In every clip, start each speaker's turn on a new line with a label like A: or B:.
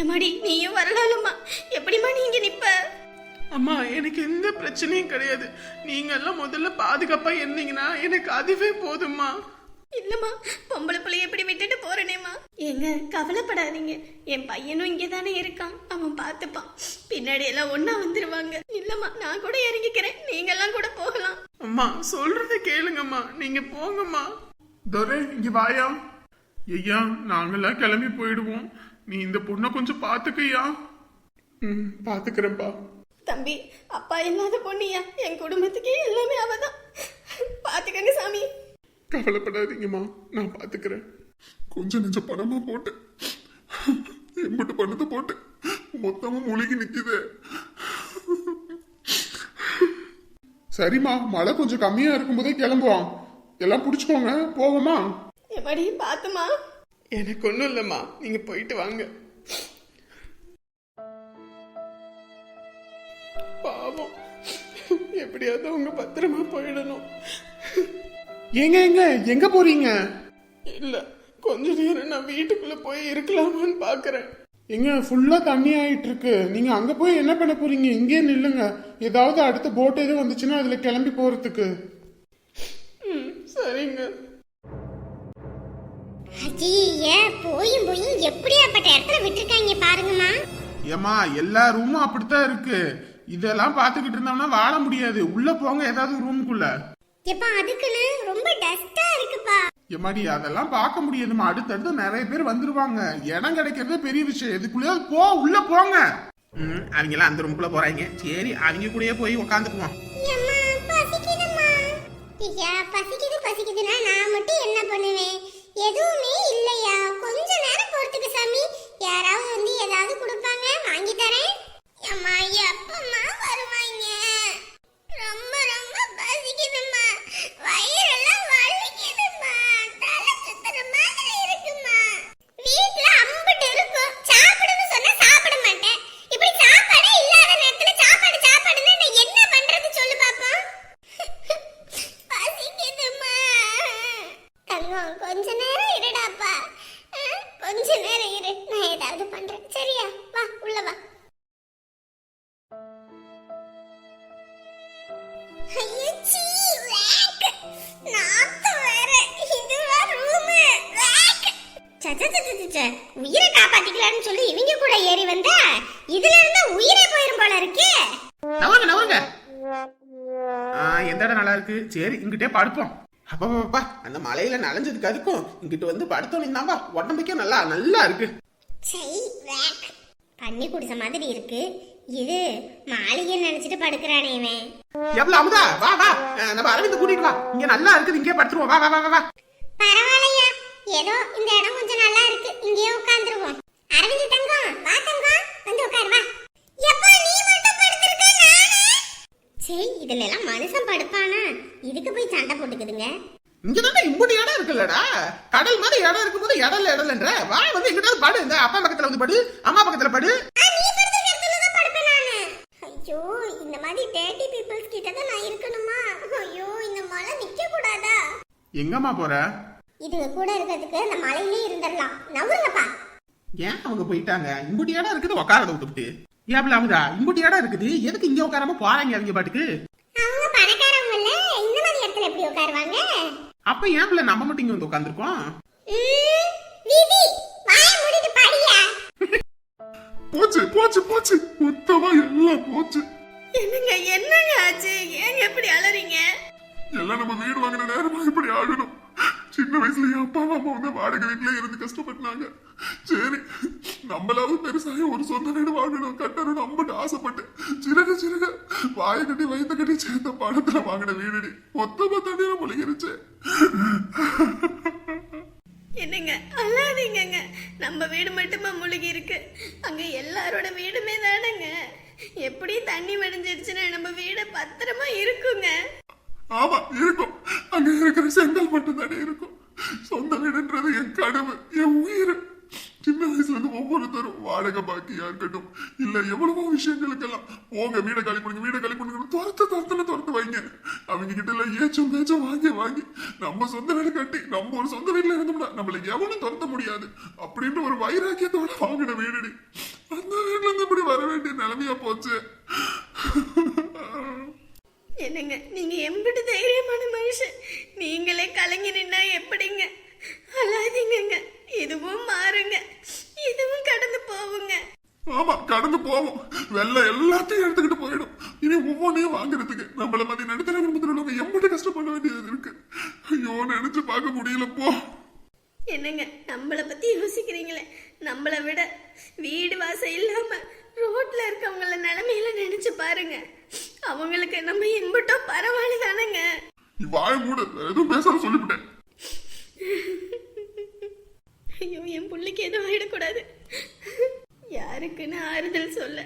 A: எம்மாடி நீயும் வரலாம்மா எப்படிம்மா நீங்க நிப்ப?
B: அம்மா எனக்கு எந்த பிரச்சனையும் கிடையாது. நீங்க எல்லாம் முதல்ல பாதுகாப்பா இருந்தீங்கன்னா எனக்கு அதுவே போதும்மா.
A: இல்லம்மா பொம்பளை பிள்ளைய எப்படி விட்டுட்டு போறேனேம்மா. ஏங்க கவலைப்படாதீங்க. என் பையனும் இங்கே தானே இருக்கான். அவன் பார்த்துப்பான். பின்னாடி எல்லாம் ஒண்ணா வந்துருவாங்க. இல்லம்மா நான் கூட இறங்கிக்கிறேன். நீங்க எல்லாம் கூட போகலாம்.
B: அம்மா சொல்றத கேளுங்கம்மா. நீங்க போங்கம்மா. துரை இங்க வாயா. ஐயா நாங்கெல்லாம் கிளம்பி போயிடுவோம். நீ இந்த பொண்ணை கொஞ்சம் பாத்துக்கய்யா ம் பாத்துக்கிறேன்ப்பா
A: தம்பி அப்பா இல்லாத பொண்ணியா? என் குடும்பத்துக்கே எல்லாமே அவதான். பாத்துக்கங்க சாமி.
C: கவலைப்படாதீங்கம்மா நான் பாத்துக்கிறேன். கொஞ்சம் நெஞ்ச பணமா போட்டு. எம்பிட்டு பணத்தை போட்டு மொத்தமா முழுகி நிக்குது. சரிம்மா மழை கொஞ்சம் கம்மியா இருக்கும்போதே கிளம்புவோம் எல்லாம் புடிச்சுக்கோங்க போவோமா?
A: எம்மாடி பாத்துமா
B: எனக்கு ஒண்ணும் இல்லம்மா. நீங்க போயிட்டு வாங்க. பாவம். எப்படியாவது அவங்க பத்திரமா போயிடணும்.
C: எங்க எங்க எங்க போறீங்க?
B: இல்ல கொஞ்ச நேரம் நான் வீட்டுக்குள்ள போய் இருக்கலாமான்னு பாக்குறேன்.
C: எங்க ஃபுல்லா தண்ணி ஆயிட்டு இருக்கு நீங்க அங்க போய் என்ன பண்ண போறீங்க? இங்கே நில்லுங்க. ஏதாவது அடுத்த போட் எதுவும் வந்துச்சுன்னா அதுல கிளம்பி போறதுக்கு.
B: சரிங்க.
D: ஐயே போயும் போயும் எப்படியாப்பட்ட இடத்துல விட்டுருக்காங்க பாருங்கம்மா.
C: ஏமா எல்லா ரூமும் அப்படித்தான் இருக்கு. இதெல்லாம் பாத்துக்கிட்டு இருந்தோம்னா வாழ முடியாது. உள்ள போங்க ஏதாவது ரூமுக்குள்ள
D: எப்பா அதுக்குன்னு ரொம்ப டஸ்டா இருக்குப்பா.
C: எம்மாடி அதெல்லாம் பார்க்க முடியாதுமா அடுத்தடுத்து நிறைய பேர் வந்துருவாங்க. இடம் கிடைக்கிறதே பெரிய விஷயம். எதுக்குள்ளேயாவது போ உள்ள போங்க.
B: ம் அவங்க எல்லாம் அந்த ரூமுக்குள்ள போறாங்க. சரி அவங்க கூடயே போய் உட்காந்துக்குவோம்
D: ஐயா பசிக்குது பசிக்குதுன்னா நான் மட்டும் என்ன பண்ணுவேன்? எதுவுமே இல்லையா? கொஞ்ச நேரம் பொறுத்துக்கு சாமி. யாராவது வந்து ஏதாவது கொடு
B: சரி இங்கிட்டே படுப்போம். அப்பா பாப்பா அந்த மலையில நனைஞ்சதுக்கு அதுக்கும் இங்கிட்டு வந்து படுத்தோம் தான்பா உடம்புக்கே நல்லா நல்லா இருக்கு.
D: பண்ணி குடிச்ச மாதிரி இருக்கு. இது மாளிகை நினைச்சிட்டு படுக்கிறானே இவன்.
B: எவ்வளவு அமுதா? வா வா. நம்ம அரவிந்த் கூட்டிட்டு வா. இங்க நல்லா இருக்குது இங்கே படுத்துருவோம். வா வா வா வா,
D: பரவாயில்லையா? ஏதோ இந்த இடம் கொஞ்சம் நல்லா இருக்கு. இங்கேயே உட்கார்ந்துருவோம். அரவிந்த் தங்கம் வா தங்கம். வந்து உட்காரு வா. எப்பா நீ சரி இதுல எல்லாம் மனுஷன் படுப்பானா? இதுக்கு போய் சண்டை போட்டுக்குதுங்க.
B: இங்க தானே இம்புட்டு இடம் இருக்குல்லடா. கடல் மாதிரி இடம் இருக்கும்போது இடம் இல்ல இடம் இல்லன்ற வா வந்து எங்கிட்டாவது படு. இந்த அப்பா பக்கத்துல வந்து படு. அம்மா பக்கத்துல படு.
D: ஐயோ இந்த மாதிரி டேட்டி பீப்புள்ஸ் கிட்ட தான் நான் இருக்கணுமா? ஐயோ இந்த மழை நிக்க கூடாதா
C: எங்கம்மா போற?
D: இதுங்க கூட இருக்கிறதுக்கு அந்த மலையிலே இருந்துடலாம். நவுருங்கப்பா
B: ஏன் அவங்க போயிட்டாங்க? இம்புட்டி இடம் இருக்குது உட்காரத விட்டுவிட்டு ஏப்ல அமுதா இம்புட்டி இடம் இருக்குது? எதுக்கு இங்க உட்காராம போறாங்க அவங்க பாட்டுக்கு?
D: அவங்க பணக்காரவங்க இல்ல? இந்த மாதிரி இடத்துல எப்படி உட்காருவாங்க?
B: அப்ப ஏன் பிள்ளை நம்ம மட்டும் இங்க வந்து உட்காந்துருக்கோம்
D: ம், விதி வாய மூடிட்டு படியா?
C: போச்சு போச்சு போச்சு. மொத்தமா எல்லாம் போச்சு.
A: என்னங்க என்னங்க ஆச்சு? ஏங்க எப்படி அலறீங்க?
C: எல்லாம் நம்ம வீடு வாங்கின நேரமா இப்படி ஆகணும். சின்ன வயசுல என் அப்பா அம்மா வந்து வாடகை வீட்டுல இருந்து கஷ்டப்பட்டாங்க. சரி நம்மளாவது பெருசாக ஒரு சொந்த வீடு வாங்கணும் கட்டணும் நம்மட்டு ஆசைப்பட்டு சிறக சிறக வாயை கட்டி வயிற்று கட்டி சேர்ந்த பணத்துல வாங்கின வீடு மொத்தமா தண்ணீரை முழுகிருச்சு.
A: என்னங்க அழாதீங்கங்க. நம்ம வீடு மட்டுமா முழுகி இருக்கு அங்க எல்லாரோட வீடுமே தானங்க. எப்படி தண்ணி வடிஞ்சிருச்சுன்னா நம்ம வீடு பத்திரமா இருக்குங்க.
C: ஆமா இருக்கும். அங்க இருக்கிற செங்கல் மட்டும்தானே இருக்கும். சொந்த வீடுன்றது என் கனவு என் உயிர். சின்ன வயசுல இருந்து ஒவ்வொருத்தரும் வாடகை பாக்கியா இருக்கட்டும். இல்ல எவ்வளவோ விஷயங்களுக்கெல்லாம் போங்க வீடை களி பண்ணுங்க வீடை களி பண்ணுங்க துரத்து துரத்துல துரத்து வைங்க. அவங்க கிட்ட எல்லாம் ஏச்சும் பேச்சும் வாங்கி வாங்கி நம்ம சொந்த வீடு கட்டி நம்ம ஒரு சொந்த வீட்டுல இருந்தோம்னா நம்மளுக்கு எவனும் துரத்த முடியாது. அப்படின்ற ஒரு வைராக்கியத்தோட வாங்கின வீடுடி. அந்த வீட்டுல இருந்து இப்படி வர வேண்டிய நிலைமையா போச்சு.
A: என்னங்க? நீங்க எம்பிட்டு தைரியமான மனுஷன். நீங்களே கலங்கி நின்னா எப்படிங்க? அழாதீங்க இதுவும் மாறுங்க. இதுவும் கடந்து போவுங்க
C: ஆமா கடந்து போவோம். வெள்ளம் எல்லாத்தையும் எடுத்துக்கிட்டு போயிடும். இனி ஒவ்வொன்றையும் வாங்குறதுக்கு. நம்மள மாதிரி நடுத்தர குடும்பத்தில் உள்ளவங்க எம்பிட்டு கஷ்டப்பட வேண்டியது இருக்கு. ஐயோ நினைச்சு பார்க்க முடியலப்போ.
A: என்னங்க? நம்மளை பத்தி யோசிக்கிறீங்களே? நம்மளை விட வீடு வாசம் இல்லாம ரோட்ல இருக்கவங்கள நிலைமையில நினைச்சு பாருங்க. அவங்களுக்கு நம்ம இன்பட்டோம் பரவாயில்ல தானேங்க.
C: நீ வாய மூடு எதுவும் பேசாம சொல்லிவிட்டேன்.
A: ஐயோ என் பிள்ளைக்கு எதுவும் ஆயிடக்கூடாது. யாருக்குன்னு ஆறுதல் சொல்ல.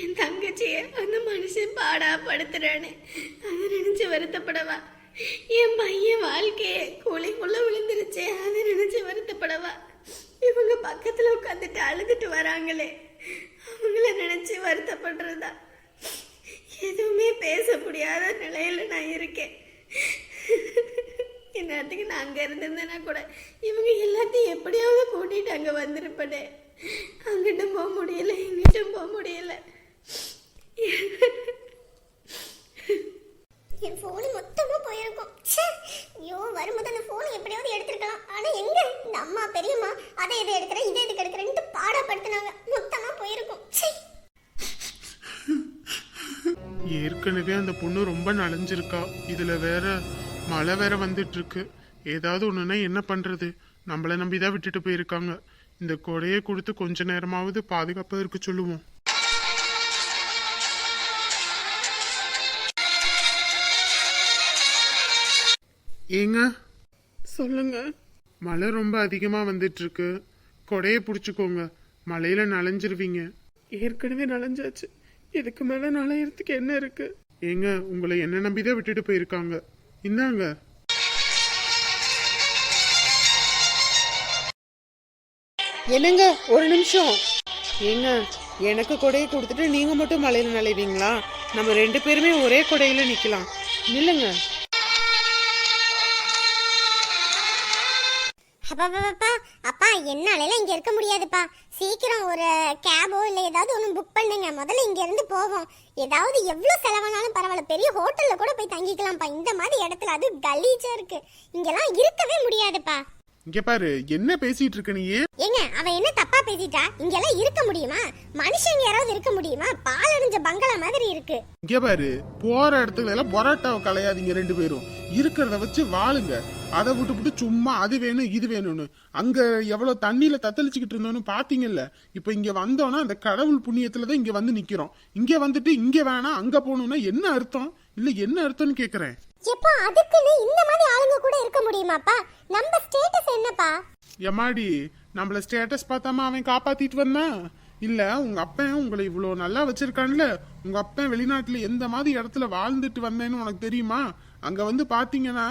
A: என் தங்கச்சிய அந்த மனுஷன் பாடா படுத்துறானே. அதை நினைச்சு வருத்தப்படவா? என் பையன் வாழ்க்கையே குழிக்குள்ள விழுந்துருச்சே அதை நினைச்சு வருத்தப்படவா? இவங்க பக்கத்துல உட்காந்துட்டு அழுதுட்டு வராங்களே. அவங்கள நினைச்சு வருத்தப்படுறதா? எதுவுமே பேச முடியாத நிலையில நான் இருக்கேன். இந்நேரத்துக்கு நான் அங்கே இருந்திருந்தேன்னா கூட இவங்க எல்லாத்தையும் எப்படியாவது கூட்டிட்டு அங்கே வந்திருப்பனே. அங்கிட்டும் போக முடியல இங்கிட்டும் போக முடியல.
D: என் போன் மொத்தமா போயிருக்கோம்.
B: சே பொண்ணு ரொம்ப நனைஞ்சிருக்கா இதுல வேற மழை வேற வந்துட்டு இருக்கு ஏதாவது ஒண்ணுன்னா என்ன பண்றது? நம்மள நம்பிதான் விட்டுட்டு போயிருக்காங்க. இந்த கொடையை கொடுத்து கொஞ்ச நேரமாவது பாதுகாப்பா இருக்க சொல்லுவோம். ஏங்க? சொல்லுங்க. மழை ரொம்ப அதிகமா வந்துட்டு இருக்கு கொடையை பிடிச்சிக்கோங்க. மழையில நனைஞ்சிருவீங்க ஏற்கனவே நனைஞ்சாச்சு இதுக்கு மேல நனையறதுக்கு என்ன இருக்கு? ஏங்க உங்களை என்ன நம்பிதான் விட்டுட்டு போயிருக்காங்க. இந்தாங்க.
E: என்னங்க ஒரு நிமிஷம். ஏங்க எனக்கு கொடையை கொடுத்துட்டு நீங்க மட்டும் மலையில நலைவீங்களா நம்ம ரெண்டு பேருமே ஒரே கொடையில நிக்கலாம். நில்லுங்க.
D: அப்பா அப்பா, அப்பா அப்பா என்னால இங்க இருக்க முடியாதுப்பா. சீக்கிரம் ஒரு கேபோ இல்ல ஏதாவது ஒன்று புக் பண்ணுங்க. முதல்ல இங்க இருந்து போவோம். ஏதாவது எவ்வளவு செலவானாலும் பரவாயில்ல. பெரிய ஹோட்டல்ல கூட போய் தங்கிக்கலாம்ப்பா. இந்த மாதிரி இடத்துல அது கலீஜா இருக்கு. இங்கெல்லாம் இருக்கவே முடியாதுப்பா.
B: இங்க பாரு என்ன பேசிட்டு இருக்க நீ?
D: ஏங்க அவ என்ன தப்பா பேசிட்டா? இங்கெல்லாம் இருக்க முடியுமா? மனுஷங்க யாராவது இருக்க முடியுமா? பாலடைஞ்ச பங்களா மாதிரி இருக்கு.
B: இங்க பாரு போற இடத்துல எல்லாம் பொராட்டாவை கலையாதீங்க ரெண்டு பேரும். இருக்கிறத வச்சு வாழுங்க. அதை விட்டு விட்டு சும்மா அது வேணும் இது வேணும்னு. அங்க எவ்வளவு தண்ணியில தத்தளிச்சுக்கிட்டு இருந்தோம்னு பாத்தீங்கல்ல இப்ப இங்க வந்தோம்னா அந்த கடவுள் புண்ணியத்துல தான் இங்க வந்து நிக்கிறோம். இங்க வந்துட்டு இங்க வேணாம் அங்க போகணும்னா என்ன அர்த்தம்? இல்ல என்ன அர்த்தம்னு கேக்குறேன்.
D: எப்பா அதுக்குன்னு இந்த மாதிரி ஆளுங்க கூட இருக்க முடியுமாப்பா? நம்ம ஸ்டேட்டஸ் என்னப்பா?
B: எம்மாடி நம்மள ஸ்டேட்டஸ் பார்த்தாம அவன் காப்பாத்திட்டு வந்தான்? இல்லை உங்கள் அப்பன் உங்களை இவ்வளோ நல்லா வச்சிருக்கான்ல? உங்கள் அப்பன் வெளிநாட்டில் எந்த மாதிரி இடத்துல வாழ்ந்துட்டு வந்தேன்னு உனக்கு தெரியுமா? அங்கே வந்து பார்த்தீங்கன்னா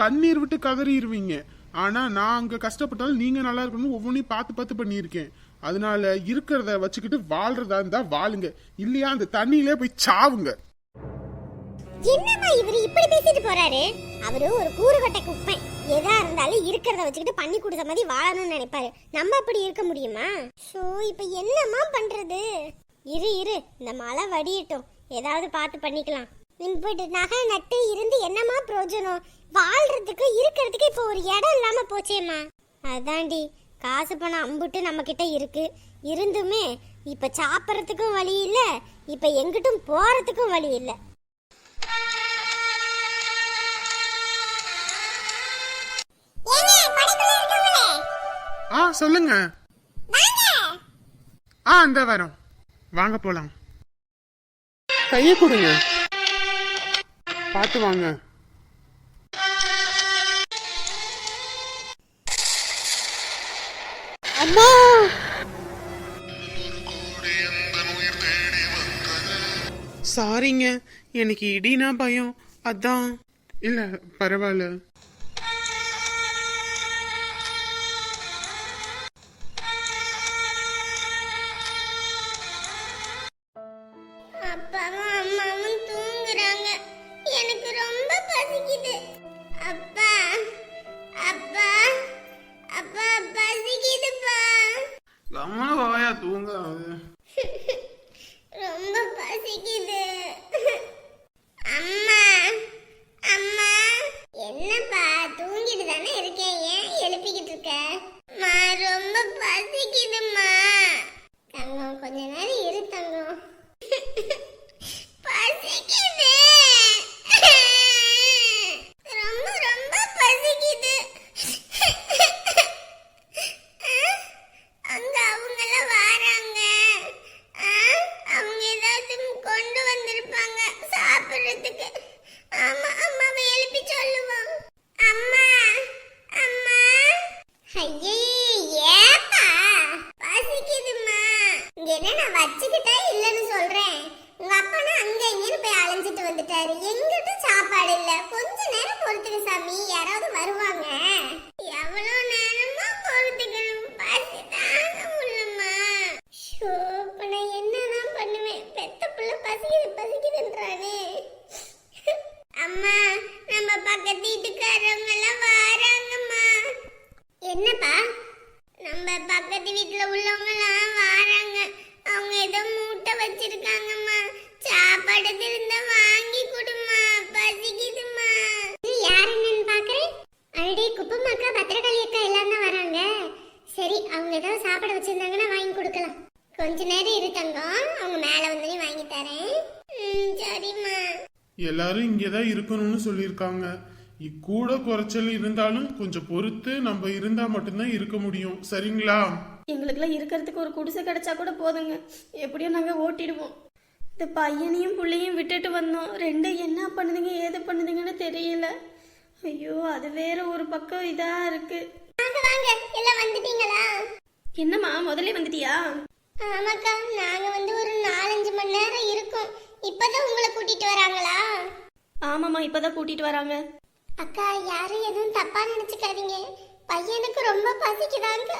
B: கண்ணீர் விட்டு கதறிடுவீங்க ஆனால் நான் அங்கே கஷ்டப்பட்டாலும் நீங்கள் நல்லா இருக்கணும்னு ஒவ்வொன்றையும் பார்த்து பார்த்து பண்ணியிருக்கேன். அதனால இருக்கிறத வச்சுக்கிட்டு வாழ்றதா இருந்தால் வாழுங்க. இல்லையா அந்த தண்ணியிலே போய் சாவுங்க.
D: என்னம்மா இவர் இப்படி பேசிட்டு போறாரு? அவரு ஒரு கூறுகட்ட குப்பை. எதா இருந்தாலும் இருக்கிறத வச்சுக்கிட்டு பண்ணி கொடுத்த மாதிரி வாழணும்னு நினைப்பாரு. நம்ம அப்படி இருக்க முடியுமா? ஸோ இப்ப என்னம்மா பண்றது? இரு இரு இந்த மழை வடியட்டும். ஏதாவது பார்த்து பண்ணிக்கலாம். இப்படி நகை நட்டு இருந்து என்னம்மா பிரயோஜனம்? வாழ்றதுக்கு இருக்கிறதுக்கு இப்போ ஒரு இடம் இல்லாம போச்சேம்மா. அதாண்டி காசு பணம் அம்புட்டு நம்ம கிட்ட இருக்கு. இருந்துமே இப்ப சாப்பிட்றதுக்கும் வழி இல்லை. இப்ப எங்கிட்டும் போறதுக்கும் வழி இல்லை.
B: சொல்லுங்க. ஆ இந்த வரோம். வாங்க போலாம். கையை கொடுங்க. பார்த்து வாங்க.
E: அம்மா! சாரிங்க எனக்கு இடினா பயம். அதான்.
B: இல்ல பரவாயில்ல.
D: வந்துட்டாரு. எங்கிட்ட சாப்பாடு இல்ல. கொஞ்ச நேரம் பொறுத்துக்க சாமி. யாராவது வருவாங்க. எவ்வளவு நேரமா பொறுத்துக்கணும். பசி தாங்க முடியலம்மா ஷோ இப்ப நான் என்னதான் பண்ணுவேன்? பெத்த புள்ள பசிக்குது பசிக்குதுன்றானே. அம்மா நம்ம பக்கத்து வீட்டுக்காரவங்க எல்லாம் வராங்கம்மா. என்னப்பா? நம்ம பக்கத்து வீட்டுல உள்ளவங்க எல்லாம் வராங்க. அவங்க ஏதோ மூட்டை வச்சிருக்காங்கம்மா. சாப்பாடு இருந்தா வாங்கி கொடுமா பசிக்குதுமா யார் என்னன்னு பாக்குறேன் அடி குப்பமாக்கா பத்திரகாளி அக்கா எல்லாம் தான் வராங்க சரி அவங்க ஏதாவது சாப்பாடு வச்சிருந்தாங்கன்னா வாங்கி கொடுக்கலாம் கொஞ்ச நேரம் இரு தங்கம் அவங்க மேல வந்து வாங்கி தரேன் ம், சரிம்மா
B: எல்லாரும் இங்கேதான் இருக்கணும்னு சொல்லியிருக்காங்க. கூட குறைச்சல் இருந்தாலும் கொஞ்சம் பொறுத்து நம்ம இருந்தா மட்டும்தான் இருக்க முடியும். சரிங்களா?
A: எங்களுக்கெல்லாம் இருக்கிறதுக்கு ஒரு குடிசை கிடைச்சா கூட போதுங்க. எப்படியும் நாங்கள் ஓட்டிடுவோம். இந்த பையனையும் பிள்ளையும் விட்டுட்டு வந்தோம். ரெண்டும் என்ன பண்ணுதுங்க ஏது பண்ணுதுங்கன்னு தெரியல. ஐயோ அது வேற ஒரு பக்கம் இதாக இருக்கு.
D: வாங்க வாங்க. எல்லாம் வந்துட்டீங்களா?
A: என்னம்மா முதல்ல வந்துட்டியா?
D: ஆமாக்கா நாங்க வந்து ஒரு நாலஞ்சு மணி நேரம் இருக்கோம். இப்பதான் உங்களை கூட்டிட்டு வராங்களா?
A: ஆமாம்மா இப்போதான் கூட்டிட்டு வராங்க.
D: அக்கா யாரும் எதுவும் தப்பா நினைச்சுக்காதீங்க. பையனுக்கு ரொம்ப பசிக்குதாங்க.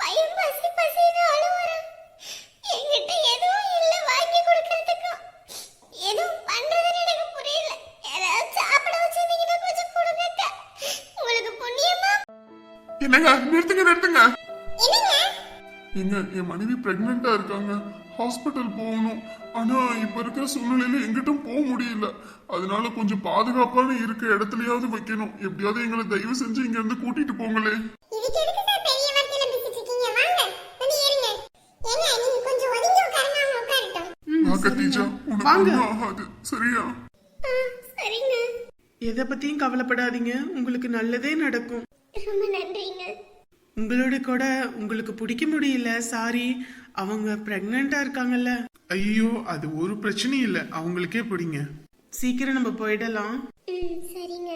D: பையன் பசி பசின்னு அழுவுறான். என்கிட்ட எதுவும் இல்ல வாங்கி கொடுக்கறதுக்கு. எதுவும் பண்றதுன்னு எனக்கு புரியல. யாராவது சாப்பிட வச்சிருந்தீங்கன்னா கொஞ்சம் கொடுங்க அக்கா. உங்களுக்கு புண்ணியமா?
C: என்னங்க நிறுத்துங்க நிறுத்துங்க.
D: என்னங்க?
C: எங்க என் மனைவி பிரெக்னெண்டா இருக்காங்க. ஹாஸ்பிட்டல் போகணும். ஆனா இப்ப இருக்கிற சூழ்நிலையில எங்கிட்டும் போக முடியல. அதனால கொஞ்சம் பாதுகாப்பான இருக்க இடத்துலயாவது வைக்கணும். எப்படியாவது எங்களை தயவு செஞ்சு இங்க இருந்து கூட்டிட்டு போங்களே.
E: எதை பத்தியும் கவலைப்படாதீங்க. உங்களுக்கு நல்லதே நடக்கும்.
D: ரொம்ப நன்றிங்க.
E: உங்களோட கூட உங்களுக்கு பிடிக்க முடியல. சாரி அவங்க பிரெக்னெண்டா இருக்காங்கல்ல.
B: ஐயோ அது ஒரு பிரச்சனையும் இல்லை. அவங்களுக்கே பிடிங்க.
E: சீக்கிரம் நம்ம போயிடலாம்.
D: சரிங்க.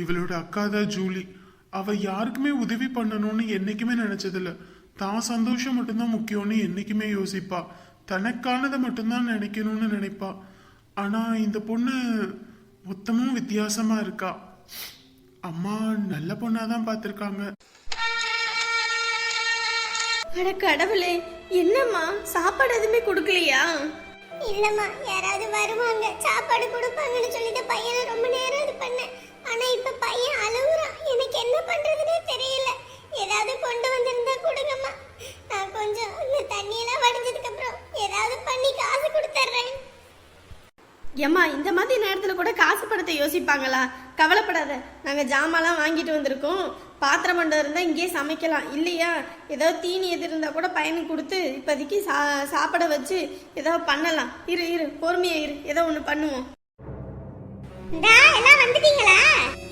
B: இவளோட அக்கா தான் ஜூலி. அவ யாருக்குமே உதவி பண்ணணும்னு என்னைக்குமே நினைச்சதில்ல. தான் சந்தோஷம் மட்டும்தான் முக்கியம்னு என்னைக்குமே யோசிப்பா. தனக்கானதை மட்டும்தான் நினைக்கணும்னு நினைப்பா. ஆனா இந்த பொண்ணு மொத்தமும் வித்தியாசமா இருக்கா. அம்மா நல்ல பொண்ணாதான் பார்த்திருக்காங்க.
A: கடவுளே என்னம்மா சாப்பாடு எதுவுமே கொடுக்கலையா?
D: இல்லம்மா யாராவது வருவாங்க. சாப்பாடு கொடுப்பாங்கன்னு சொல்லிட்டு பையனை ரொம்ப நேரம் இது பண்ணேன். ஆனா இப்ப பையன் அழுகுறான் எனக்கு என்ன பண்றதுனே தெரியல. ஏதாவது கொண்டு வந்திருந்தா கொடுங்கம்மா. நான் கொஞ்சம் இந்த தண்ணியெல்லாம் வடிஞ்சதுக்கு அப்புறம் ஏதாவது பண்ணி காசு கொடுத்துட்றேன்.
A: ஏம்மா இந்த மாதிரி நேரத்தில் கூட காசு பணத்தை யோசிப்பாங்களா? கவலைப்படாத. நாங்கள் ஜாமான்லாம் வாங்கிட்டு வந்திருக்கோம். பாத்திரம் மண்டம் இருந்தால் இங்கேயே சமைக்கலாம். இல்லையா? ஏதோ தீனி எது இருந்தால் கூட பையனுக்கு கொடுத்து இப்போதைக்கு சா சாப்பிட வச்சு ஏதோ பண்ணலாம். இரு இரு பொறுமையா இரு. ஏதோ ஒன்று பண்ணுவோம்.
D: எல்லாம் வந்துட்டீங்களா?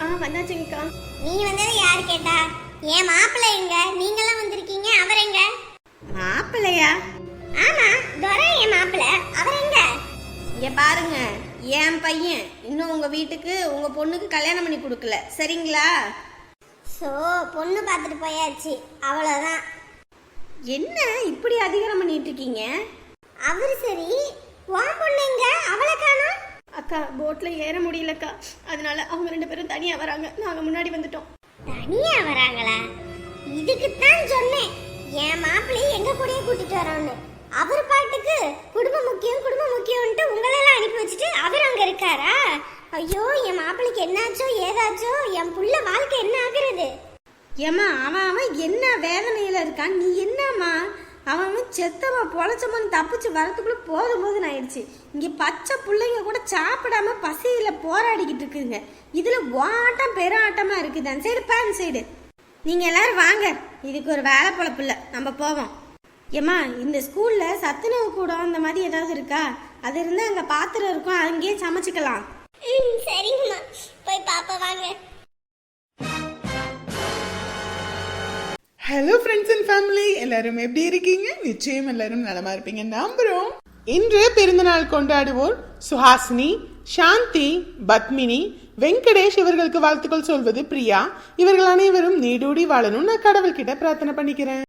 A: ஆ வந்தாச்சுங்கக்கா.
D: நீ வந்ததை யார் கேட்டா? என் மாப்பிள்ளை எங்க? நீங்கெல்லாம் வந்திருக்கீங்க. அவர் எங்க?
A: மாப்பிள்ளையா?
D: ஆமா துரை என் மாப்பிள்ளை. அவர் எங்க?
A: இங்க பாருங்க என் பையன் இன்னும் உங்க வீட்டுக்கு உங்க பொண்ணுக்கு கல்யாணம் பண்ணி கொடுக்கல. சரிங்களா?
D: சோ பொண்ணு பார்த்துட்டு போயாச்சு. அவ்வளவுதான்.
A: என்ன இப்படி அதிகாரம் பண்ணிட்டு இருக்கீங்க?
D: அவர் சரி உன் பொண்ணு எங்க? அவளை காணோம்.
A: அக்கா போட்ல ஏற முடியலக்கா. அதனால அவங்க ரெண்டு பேரும் தனியா வராங்க. நாங்க முன்னாடி வந்துட்டோம்.
D: தனியா வராங்களா? இதுக்கு தான் சொன்னேன். என் மாப்பிள்ளையை எங்க கூடயே கூட்டிட்டு வரோன்னு. அவர் பாட்டுக்கு குடும்பம் முக்கியம் குடும்பம் முக்கியம்ன்ட்டு உங்களெல்லாம் அனுப்பி வச்சுட்டு அவர் அங்க இருக்காரா? ஐயோ என் மாப்பிள்ளைக்கு என்னாச்சோ ஏதாச்சோ என் புள்ள வாழ்க்கை என்ன ஆகுறது?
A: ஏம்மா அவன் அவன் என்ன வேதனையில இருக்கான்? நீ என்னம்மா? அவன் அவன் செத்தவன் பொழைச்சவன் தப்பிச்சு வரத்துக்குள்ள போதும் போதும் ஆயிடுச்சு. இங்க பச்சை பிள்ளைங்க கூட சாப்பிடாம பசியில போராடிக்கிட்டு இருக்குங்க இதுல வாட்டம் பெருஆட்டமா இருக்குது. அந்த சைடு பேன் சைடு நீங்க எல்லாரும் வாங்க. இதுக்கு ஒரு வேலை பொழப்பு நம்ம போவோம். ஏம்மா இந்த ஸ்கூல்ல சத்துணவு கூடம் அந்த மாதிரி ஏதாவது இருக்கா? அது இருந்தா அங்க பாத்திரம் இருக்கும். அங்கேயே சமைச்சுக்கலாம்.
D: சரிங்கம்மா போய் பாப்பா வாங்க.
E: ஹலோ ஃப்ரெண்ட்ஸ் அண்ட் ஃபேமிலி எல்லாரும் எப்படி இருக்கீங்க? நிச்சயம் எல்லாரும் நலமா இருப்பீங்க. நம்புறோம். இன்று பிறந்தநாள் கொண்டாடுவோர் சுஹாசினி சாந்தி பத்மினி வெங்கடேஷ் இவர்களுக்கு வாழ்த்துக்கள் சொல்வது பிரியா. இவர்கள் அனைவரும் நீடூடி வாழணும் நான் கடவுள்கிட்ட பிரார்த்தனை பண்ணிக்கிறேன்.